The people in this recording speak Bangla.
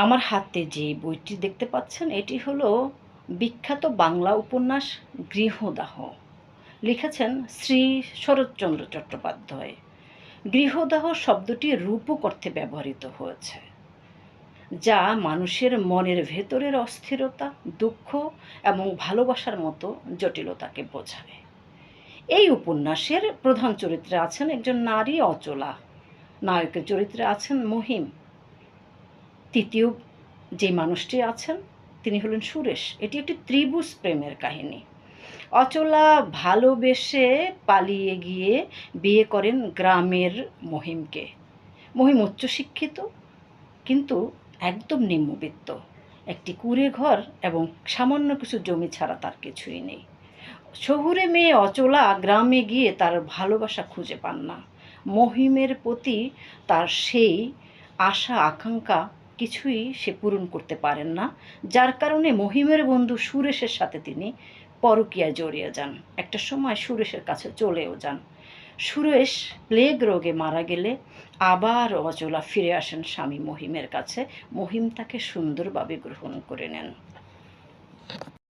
আমার হাতে যে বইটি দেখতে পাচ্ছেন, এটি হলো বিখ্যাত বাংলা উপন্যাস গৃহদাহ। লিখেছেন শ্রী শরৎচন্দ্র চট্টোপাধ্যায়। গৃহদাহ শব্দটি রূপক অর্থে ব্যবহৃত হয়েছে, যা মানুষের মনের ভেতরের অস্থিরতা, দুঃখ এবং ভালোবাসার মতো জটিলতাকে বোঝায়। এই উপন্যাসের প্রধান চরিত্রে আছেন একজন নারী অচলা। নায়কের চরিত্রে আছেন মহিম। তৃতীয় যে মানুষটি আছেন, তিনি হলেন সুরেশ। এটি একটি ত্রিভুজ প্রেমের কাহিনী। অচলা ভালোবেসে পালিয়ে গিয়ে বিয়ে করেন গ্রামের মহিমকে। মহিম উচ্চশিক্ষিত, কিন্তু একদম নিম্নবিত্ত। একটি কুড়ে ঘর এবং সামান্য কিছু জমি ছাড়া তার কিছুই নেই। শহুরে মেয়ে অচলা গ্রামে গিয়ে তার ভালোবাসা খুঁজে পান না। মহিমের প্রতি তার সেই আশা, আকাঙ্ক্ষা কিছুই সে পূরণ করতে পারেন না, যার কারণে মহিমের বন্ধু সুরেশের সাথে তিনি পরকীয়ায় জড়িয়ে যান। একটা সময় সুরেশের কাছে চলেও যান। সুরেশ প্লেগ রোগে মারা গেলে আবার অচলা ফিরে আসেন স্বামী মহিমের কাছে। মহিম তাকে সুন্দরভাবে গ্রহণ করে নেন।